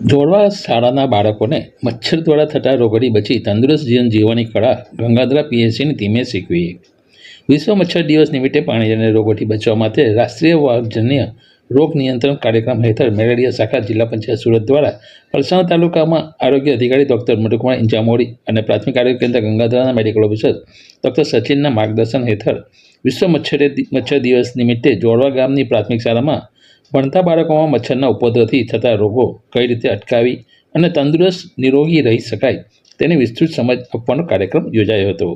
જોડવા શાળાના બાળકોને મચ્છર દ્વારા થતા રોગોથી બચી તંદુરસ્ત જીવન જીવવાની કળા ગંગાધરા પીએસસીની ટીમે શીખવી. વિશ્વ મચ્છર દિવસ નિમિત્તે પાણીજન્ય રોગોથી બચવા માટે રાષ્ટ્રીય વાઘજન્ય રોગ નિયંત્રણ કાર્યક્રમ હેઠળ મેલેરિયા શાખા જિલ્લા પંચાયત સુરત દ્વારા પલસાણા તાલુકામાં આરોગ્ય અધિકારી ડૉક્ટર મધુકુમાર ઇંજામોડી અને પ્રાથમિક આરોગ્ય કેન્દ્ર ગંગાધરાના મેડિકલ ઓફિસર ડોક્ટર સચિનના માર્ગદર્શન હેઠળ વિશ્વ મચ્છર મચ્છર દિવસ નિમિત્તે જોડવા ગામની પ્રાથમિક શાળામાં ભણતા બાળકોમાં મચ્છરના ઉપદ્રવથી થતા રોગો કઈ રીતે અટકાવી અને તંદુરસ્ત નિરોગી રહી શકાય તેની વિસ્તૃત સમજ આપવાનો કાર્યક્રમ યોજાયો હતો.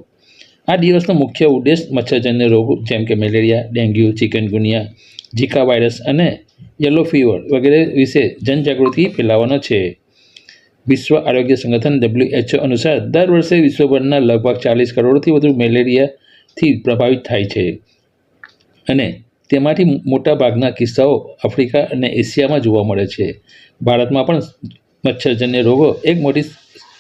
આ દિવસનો મુખ્ય ઉદ્દેશ મચ્છરજન્ય રોગો જેમ કે malaria, dengue chikungunya Zika virus અને યલો ફીવર વગેરે વિશે જનજાગૃતિ ફેલાવવાનો છે. વિશ્વ આરોગ્ય સંગઠન ડબ્લ્યુએચઓ અનુસાર દર વર્ષે વિશ્વભરના લગભગ ચાલીસ કરોડથી વધુ મેલેરિયાથી પ્રભાવિત થાય છે. અને તેમાંથી મોટા ભાગના કિસ્સાઓ આફ્રિકા અને એશિયામાં જોવા મળે છે. ભારતમાં પણ મચ્છરજન્ય રોગો એક મોટી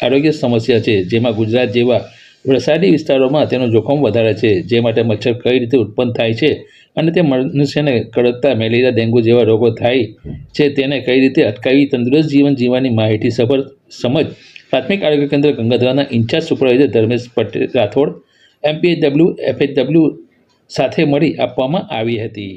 આરોગ્ય સમસ્યા છે, જેમાં ગુજરાત જેવા વરસાદી વિસ્તારોમાં તેનું જોખમ વધારે છે, જે માટે મચ્છર કઈ રીતે ઉત્પન્ન થાય છે અને તે મનુષ્યને કડકતા મેલેરિયા, ડેન્ગ્યુ જેવા રોગો થાય છે તેને કઈ રીતે અટકાવી તંદુરસ્ત જીવન જીવવાની માહિતી સફળ સમજ પ્રાથમિક આરોગ્ય કેન્દ્ર ગંગાધરાના in charge supervisor Dharmesh Patel Rathod MPHW FHW સાથે મળી આપવામાં આવી હતી.